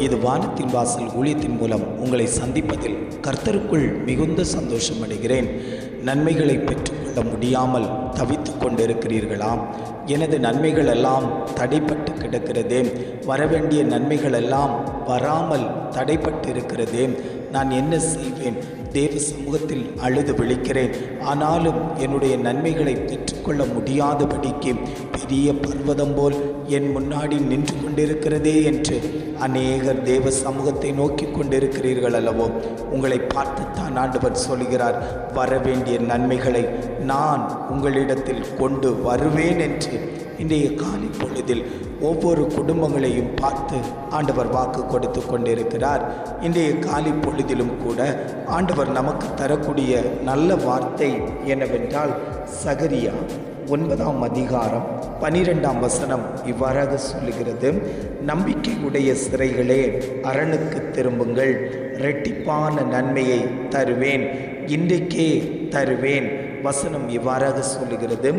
இது வானத்தின் வாசல் ஊழியத்தின் மூலம் உங்களை சந்திப்பதில் கர்த்தருக்குள் மிகுந்த சந்தோஷம் அடைகிறேன் நன்மைகளை பெற்றுக்கொள்ள முடியாமல் தவித்து கொண்டிருக்கிறீர்களாம். எனது நன்மைகள் எல்லாம் தடைப்பட்டு கிடக்கிறதே. வரவேண்டிய நன்மைகள் எல்லாம் வராமல் தடைப்பட்டு இருக்கிறதே. நான் என்ன செய்வேன்? தேவ சமூகத்தில் அழுது விழிக்கிறேன். ஆனாலும் என்னுடைய நன்மைகளை பெற்றுக்கொள்ள முடியாதபடிக்கு பெரிய பர்வதம் போல் என் முன்னாடி நின்று கொண்டிருக்கிறதே என்று அநேகர் தேவ சமூகத்தை நோக்கி கொண்டிருக்கிறீர்கள் அல்லவோ? உங்களை பார்த்துத்தான் ஆண்டவர் சொல்கிறார் வரவேண்டிய நன்மைகளை நான் உங்களிடத்தில் கொண்டு வருவேன் என்று இன்றைய காலை பொழுதில் ஒவ்வொரு குடும்பங்களையும் பார்த்து ஆண்டவர் வாக்கு கொடுத்து கொண்டிருக்கிறார். இன்றைய காலை பொழுதிலும் கூட ஆண்டவர் நமக்கு தரக்கூடிய நல்ல வார்த்தை என்னவென்றால் சகரியா ஒன்பதாம் அதிகாரம் பனிரெண்டாம் வசனம் இவ்வாறாக சொல்லுகிறது. நம்பிக்கையுடைய சிறைகளே அரணுக்கு திரும்புங்கள். ரெட்டிப்பான நன்மையை தருவேன். இன்றைக்கே தருவேன். வசனம் இவ்வாறாக சொல்லுகிறது.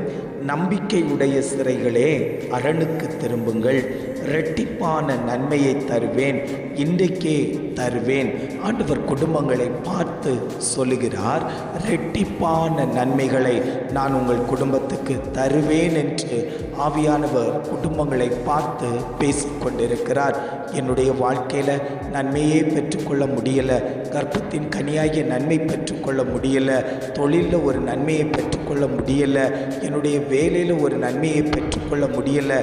நம்பிக்கை உடைய சிறைகளே அரணுக்கு திரும்புங்கள். ரெட்டிப்பான நன்மையை தருவேன் இன்றைக்கே தருவேன். ஆண்டவர் குடும்பங்களை பார்த்து சொல்லுகிறார் ரெட்டிப்பான நன்மைகளை நான் உங்கள் குடும்பத்துக்கு தருவேன் என்று ஆவியானவர் குடும்பங்களை பார்த்து பேசிக்கொண்டிருக்கிறார் என்னுடைய வாழ்க்கையில் நன்மையே பெற்றுக்கொள்ள முடியலை கர்ப்பத்தின் கனியாகிய நன்மை பெற்றுக்கொள்ள முடியலை தொழிலில் ஒரு நன்மையை பெற்றுக்கொள்ள முடியலை என்னுடைய வேலையில் ஒரு நன்மையை பெற்றுக்கொள்ள முடியலை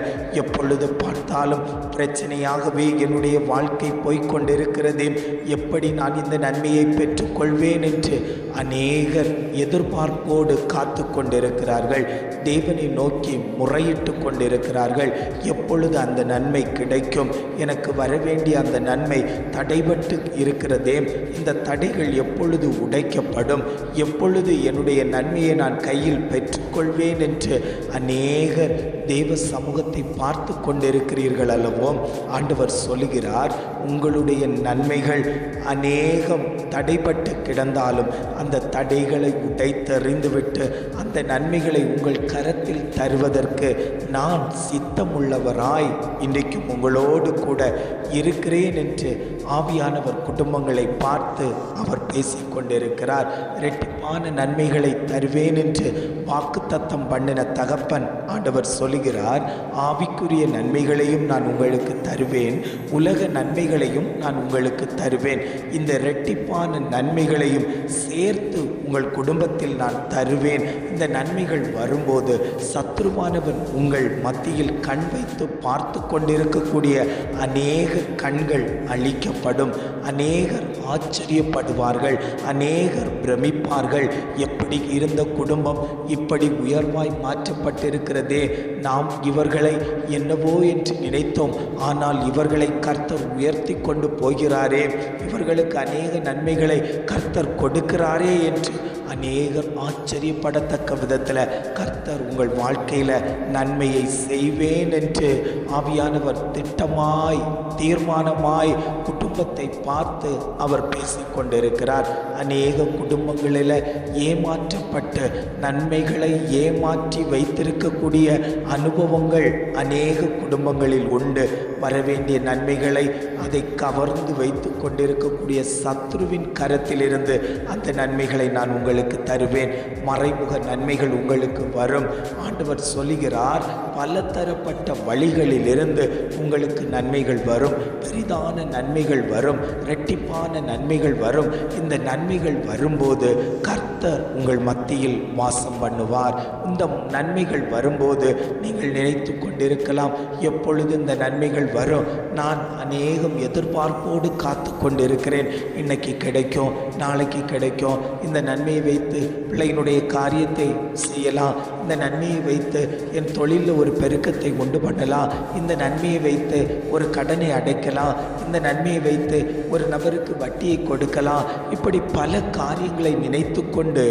எப்பொழுது பார்த்தாலும் பிரச்சனையாகவே என்னுடைய வாழ்க்கை போய்கொண்டிருக்கிறது எப்படி நான் இந்த நன்மையை பெற்றுக்கொள்வேன் என்று அநேகர் எதிர்பார்ப்போடு காத்து கொண்டிருக்கிறார்கள். தேவனை நோக்கி முறையிட்டு கொண்டிருக்கிறார்கள். எப்பொழுது அந்த நன்மை கிடைக்கும்? எனக்கு வரவேண்டிய அந்த நன்மை தடைபட்டு இருக்கிறதே. இந்த தடைகள் எப்பொழுது உடைக்கப்படும்? எப்பொழுது என்னுடைய நன்மையை நான் கையில் பெற்றுக்கொள்வேன் என்று அநேகர் தேவ சமூகத்தை பார்த்து கொண்டிருக்கிறீர்கள் அல்லவோ? ஆண்டவர் சொல்லுகிறார் உங்களுடைய நன்மைகள் அநேகம் தடைபட்டு கிடந்தாலும் அந்த தடைகளை உடைத்தெறிந்துவிட்டு அந்த நன்மைகளை உங்கள் கரத்தில் தருவதற்கு நான் சித்தமுள்ளவராய் இன்றைக்கும் உங்களோடு கூட இருக்கிறேன் என்று ஆவியானவர் குடும்பங்களை பார்த்து அவர் பேசிக்கொண்டிருக்கிறார். இரட்டிப்பான நன்மைகளை தருவேன் என்று வாக்குத்தத்தம் பண்ணின தகப்பன் ஆண்டவர் சொல்லுகிறார். ஆவிக்குரிய நன்மைகளையும் நான் உங்களுக்கு தருவேன். உலக நன்மை நன்மைகளையும் நான் உங்களுக்கு தருவேன். இந்த இரட்டிப்பான நன்மைகளையும் சேர்த்து உங்கள் குடும்பத்தில் நான் தருவேன். இந்த நன்மைகள் வரும்போது சத்ருவானவன் உங்கள் மத்தியில் கண் வைத்து பார்த்து கொண்டிருக்கக்கூடிய அநேக கண்கள் அழிக்கப்படும். அநேகர் ஆச்சரியப்படுவார்கள். அநேகர் பிரமிப்பார்கள். எப்படி இருந்த குடும்பம் இப்படி உயர்வாய் மாற்றப்பட்டிருக்கிறதே? நாம் இவர்களை என்னவோ என்று நினைத்தோம். ஆனால் இவர்களை கர்த்தர் உயர்த்தி கொண்டு போகிறாரே. இவர்களுக்கு அநேக நன்மைகளை கர்த்தர் கொடுக்கிறாரே என்று அநேகர் ஆச்சரியப்படத்தக்க விதத்தில் கர்த்தர் உங்கள் வாழ்க்கையில் நன்மையை செய்வேன் என்று ஆவியானவர் திட்டமாய் தீர்மானமாய் குடும்பத்தை பார்த்து அவர் பேசிக்கொண்டிருக்கிறார் அநேக குடும்பங்களில் ஏமாற்றப்பட்டு நன்மைகளை ஏமாற்றி வைத்திருக்கக்கூடிய அனுபவங்கள் அநேக குடும்பங்களில் உண்டு. வரவேண்டிய நன்மைகளை அதை கவர்ந்து வைத்து கொண்டிருக்கக்கூடிய சத்ருவின் கரத்திலிருந்து அந்த நன்மைகளை நான் உங்களுக்கு தருவேன். மறைமுக நன்மைகள் உங்களுக்கு வரும். ஆண்டவர் சொல்லுகிறார் பலதரப்பட்ட வழிகளிலிருந்து உங்களுக்கு நன்மைகள் வரும். பெரிதான நன்மைகள் வரும். இரட்டிப்பான நன்மைகள் வரும். இந்த நன்மைகள் வரும்போது கர்த்தர் உங்கள் மத்தியில் வாசம் பண்ணுவார். இந்த நன்மைகள் வரும்போது நீங்கள் நினைத்து கொண்டிருக்கலாம் எப்பொழுது இந்த நன்மைகள் வரும்? நான் அநேகம் எதிர்பார்ப்போடு காத்து கொண்டிருக்கிறேன் இன்னைக்கு கிடைக்கும் நாளைக்கு கிடைக்கும். இந்த நன்மையை வைத்து பிள்ளையினுடைய காரியத்தை செய்யலாம். இந்த நன்மையை வைத்து என் தொழிலில் ஒரு பெருக்கத்தை உண்டு பண்ணலாம். இந்த நன்மையை வைத்து ஒரு கடனை அடைக்கலாம். இந்த நன்மையை வைத்து ஒரு நபருக்கு வட்டியை கொடுக்கலாம். இப்படி பல காரியங்களை நினைத்து கொண்டு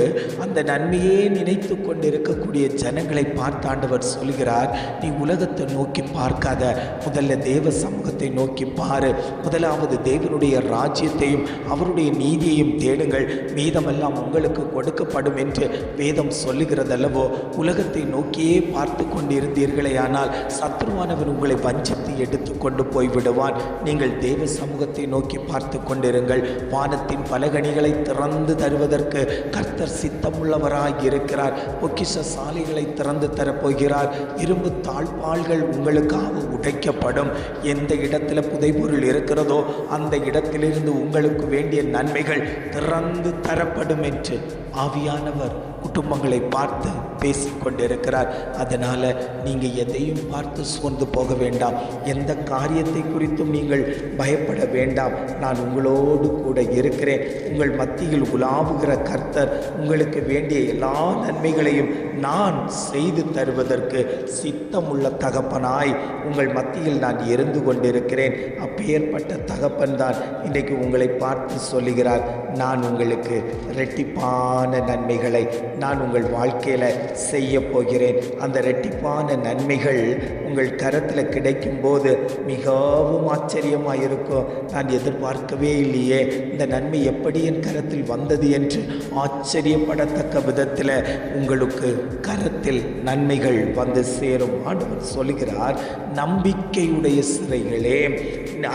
அந்த நன்மையே நினைத்து கொண்டு இருக்கக்கூடிய ஜனங்களை பார்த்தாண்டவர் சொல்கிறார் நீ உலகத்தை நோக்கி பார்க்காத. முதல்ல தேவ சமூகத்தை நோக்கி பாரு. முதலாவது தேவனுடைய ராஜ்யத்தையும் அவருடைய நீதியையும் தேடுங்கள். மீதமெல்லாம் உங்களுக்கு கொடுக்கப்படும் என்று வேதம் சொல்லுகிறதல்லவோ உலகத்தை நோக்கியே பார்த்து கொண்டிருந்தீர்களே ஆனால் சத்ருவானவன் உங்களை வஞ்சித்து எடுத்து கொண்டு போய்விடுவான். நீங்கள் தேவ சமூகத்தை நோக்கி பார்த்து கொண்டிருங்கள். வானத்தின் பலகணிகளை திறந்து தருவதற்கு கர்த்தர் சித்தமுள்ளவராக இருக்கிறார் பொக்கிஷ சாலைகளை திறந்து தரப்போகிறார். இரும்பு தாழ்பால்கள் உங்களுக்காக உடைக்கப்படும். எந்த இடத்துல புதைபொருள் இருக்கிறதோ அந்த இடத்திலிருந்து உங்களுக்கு வேண்டிய நன்மைகள் திறந்து தரப்படும் என்று ஆவியானவர் குடும்பங்களை பார்த்து பேசிக்கொண்டிருக்கிறார். அதனால் நீங்கள் எதையும் பார்த்து சோர்ந்து போக வேண்டாம். எந்த காரியத்தை குறித்தும் நீங்கள் பயப்பட வேண்டாம். நான் உங்களோடு கூட இருக்கிறேன். உங்கள் மத்தியில் உலாவுகிற கர்த்தர் உங்களுக்கு வேண்டிய எல்லா நன்மைகளையும் நான் செய்து தருவதற்கு சித்தமுள்ள தகப்பனாய் உங்கள் மத்தியில் நான் இருந்து கொண்டிருக்கிறேன். அப்பேற்பட்ட தகப்பன் தான் இன்றைக்கு உங்களை பார்த்து சொல்லுகிறார். நான் உங்களுக்கு ரெட்டிப்பான நன்மைகளை நான் உங்கள் வாழ்க்கையில் செய்ய போகிறேன். அந்த ரெட்டிப்பான நன்மைகள் உங்கள் கரத்தில் கிடைக்கும்போது மிகவும் ஆச்சரியமாக இருக்கும் நான் எதிர்பார்க்கவே இல்லையே இந்த நன்மை எப்படி என் கரத்தில் வந்தது என்று ஆச்சரியப்படத்தக்க விதத்தில் உங்களுக்கு கரத்தில் நன்மைகள் வந்து சேரும். ஆண்டவர் சொல்கிறார் நம்பிக்கையுடைய சிறைகளே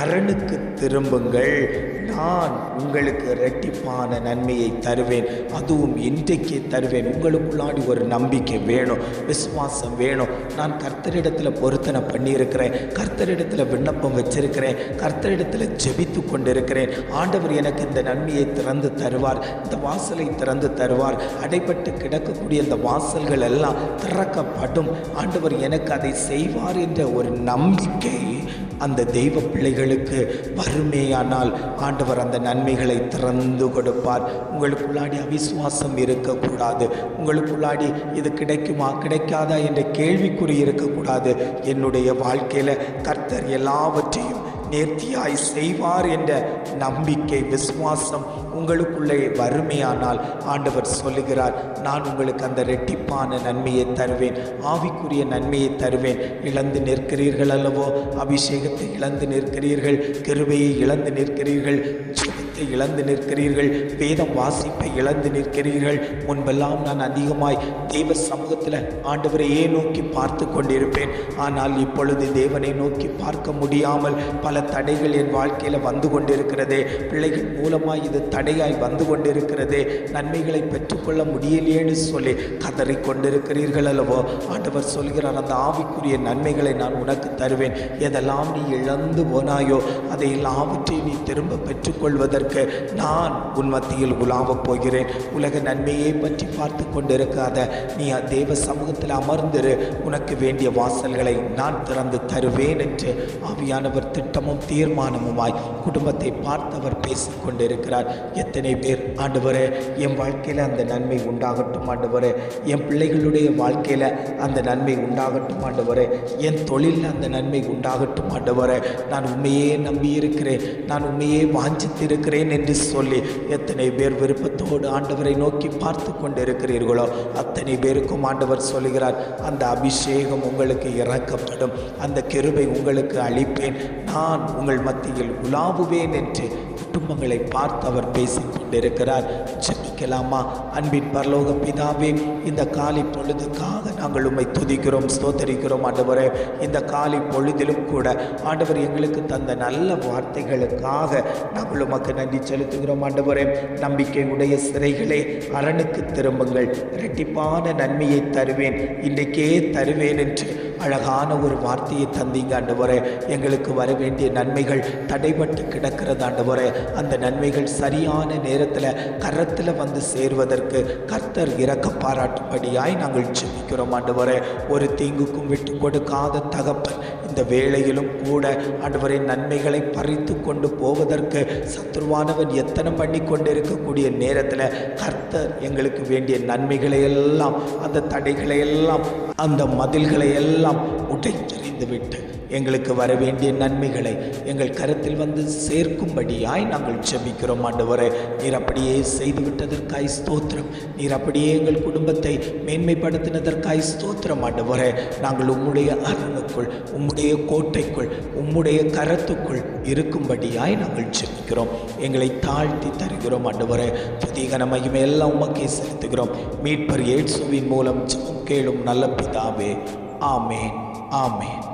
அரணுக்கு திரும்புங்கள். நான் உங்களுக்கு இரட்டிப்பான நன்மையை தருவேன். அதுவும் இன்றைக்கே தருவேன். உங்களுக்குள்ளாடி ஒரு நம்பிக்கை வேணும் விசுவாசம் வேணும். நான் கர்த்தரிடத்தில் பொருத்தனை பண்ணியிருக்கிறேன். கர்த்தரிடத்தில் விண்ணப்பம் வச்சிருக்கிறேன். கர்த்தரிடத்தில் ஜெபித்து கொண்டிருக்கிறேன். ஆண்டவர் எனக்கு இந்த நன்மையை திறந்து தருவார். இந்த வாசலை திறந்து தருவார். அடைபட்டு கிடக்கக்கூடிய இந்த வாசல்கள் எல்லாம் திறக்கப்படும். ஆண்டவர் எனக்கு அதை செய்வார் என்ற ஒரு நம்பிக்கை அந்த தெய்வ பிள்ளைகளுக்கு வறுமையானால் ஆண்டவர் அந்த நன்மைகளை திறந்து கொடுப்பார். உங்களுக்குள்ளாடி அவிசுவாசம் இருக்கக்கூடாது. உங்களுக்குள்ளாடி இது கிடைக்குமா கிடைக்காதா என்ற கேள்விக்குறி இருக்கக்கூடாது. என்னுடைய வாழ்க்கையில் கர்த்தர் எல்லாவற்றையும் நேர்த்தியாய் செய்வார் என்ற நம்பிக்கை விசுவாசம் உங்களுக்குள்ளே வறுமையானால் ஆண்டவர் சொல்லுகிறார் நான் உங்களுக்கு அந்த ரெட்டிப்பான நன்மையை தருவேன் ஆவிக்குரிய நன்மையை தருவேன். இழந்து நிற்கிறீர்கள் அல்லவோ? அபிஷேகத்தை இழந்து நிற்கிறீர்கள் கிருபையை இழந்து நிற்கிறீர்கள். பேச்சை இழந்து நிற்கிறீர்கள் வேதம் வாசிப்பை இழந்து நிற்கிறீர்கள். முன்பெல்லாம் நான் அதிகமாய் தெய்வ சமூகத்தில் ஆண்டவரையே நோக்கி பார்த்து கொண்டிருப்பேன்? ஆனால் இப்பொழுது தேவனை நோக்கி பார்க்க முடியாமல் பல தடைகள் என் வாழ்க்கையில் வந்து கொண்டிருக்கிறது. பிள்ளைகள் மூலமாக இது தடையாய் வந்து கொண்டிருக்கிறது. நன்மைகளை பெற்றுக்கொள்ள முடியலையேன்னு சொல்லி கதறி கொண்டிருக்கிறீர்கள் அல்லவோ? ஆண்டவர் சொல்கிறார் அந்த ஆவிக்குரிய நன்மைகளை நான் உனக்கு தருவேன். எதெல்லாம் நீ இழந்து போனாயோ அதை எல்லாவற்றையும் நீ திரும்ப பெற்றுக்கொள்வதற்கு நான் உன் மத்தியில் உலாவப் போகிறேன். உலக நன்மையை பற்றி பார்த்து கொண்டிருக்காத நீ தேவ சமூகத்தில் அமர்ந்திரு. உனக்கு வேண்டிய வாசல்களை நான் திறந்து தருவேன் என்று ஆவியானவர் திட்டமும் தீர்மானமுமாய் குடும்பத்தை பார்த்தவர் பேசிக்கொண்டிருக்கிறார் எத்தனை பேர் ஆண்டவரே என் வாழ்க்கையில் அந்த நன்மை உண்டாகட்டும் ஆண்டவரே. என் பிள்ளைகளுடைய வாழ்க்கையில் அந்த நன்மை உண்டாகட்டும் ஆண்டவரே. என் தொழிலில் அந்த நன்மை உண்டாகட்டும் ஆண்டவரே. நான் உண்மையே நம்பி இருக்கிறேன் நான் உண்மையே வாஞ்சித்திருக்கிறேன். என்று சொல்லி எத்தனை பேர் விருப்பத்தோடு ஆண்டவரை நோக்கி பார்த்து கொண்டிருக்கிறீர்களோ அத்தனை பேருக்கும் ஆண்டவர் சொல்லுகிறார் அந்த அபிஷேகம் உங்களுக்கு இறக்கப்படும் அந்த கிருபை உங்களுக்கு அளிப்பேன் நான் உங்கள் மத்தியில் உலாவுவேன் என்று குடும்பங்களை பார்த்து அவர் பேசிக் கொண்டிருக்கிறார் ஜெபிக்கலாமா? அன்பின் பரலோக பிதாவே இந்த காலை பொழுதுக்காக நாங்கள் உம்மை துதிக்கிறோம் ஸ்தோத்தரிக்கிறோம் ஆண்டவரே. இந்த காலை பொழுதிலும் கூட ஆண்டவர் எங்களுக்கு தந்த நல்ல வார்த்தைகளுக்காக நாங்கள் உமக்கு நன்றி செலுத்துகிறோம் ஆண்டவரே. நம்பிக்கை உடைய சிறைகளே அரணுக்கு திரும்புங்கள். இரட்டிப்பான நன்மையை தருவேன். இன்றைக்கே தருவேன் என்று அழகான ஒரு வார்த்தையை தந்தீங்க ஆண்டவரே. எங்களுக்கு வர வேண்டிய நன்மைகள் தடைபட்டு கிடக்கிறது ஆண்டவரே. அந்த நன்மைகள் சரியான நேரத்தில் கரத்தில் வந்து சேர்வதற்கு கர்த்தர் இறக்க பாராட்டும்படியாய் நாங்கள் ஜெபிக்கிறோம் ஆண்டவரே. ஒரு தீங்குக்கும் விட்டு கொடுக்காத தகப்பன் இந்த வேளையிலும் கூட ஆண்டவரை நன்மைகளை பறித்து கொண்டு போவதற்கு சத்ருவானவன் எத்தனை பண்ணி கொண்டு இருக்கக்கூடிய நேரத்தில் கர்த்தர் எங்களுக்கு வேண்டிய நன்மைகளை எல்லாம் அந்த தடைகளை எல்லாம் அந்த மதில்களை எல்லாம் உடைத்தெறிந்து விட்டு எங்களுக்கு வர வேண்டிய நன்மைகளை எங்கள் கருத்தில் வந்து சேர்க்கும்படியாய் நாங்கள் ஜெபிக்கிறோம் ஆண்டவரே. நீர் அப்படியே செய்துவிட்டதற்காய் ஸ்தோத்திரம். நீர் அப்படியே எங்கள் குடும்பத்தை மேன்மைப்படுத்தினதற்காய் ஸ்தோத்திரம் ஆண்டவரே. நாங்கள் உம்முடைய அரணுக்குள் உம்முடைய கோட்டைக்குள் உம்முடைய கரத்துக்குள் இருக்கும்படியாய் நாங்கள் ஜெபிக்கிறோம். எங்களை தாழ்த்தி தருகிறோம் ஆண்டவரே. புதிகன மகிமை எல்லாம் உமக்கே செலுத்துகிறோம். மீட்பர் ஏட்சுவின் மூலம் கேளும் நல்ல பிதாவே আমিন আমিন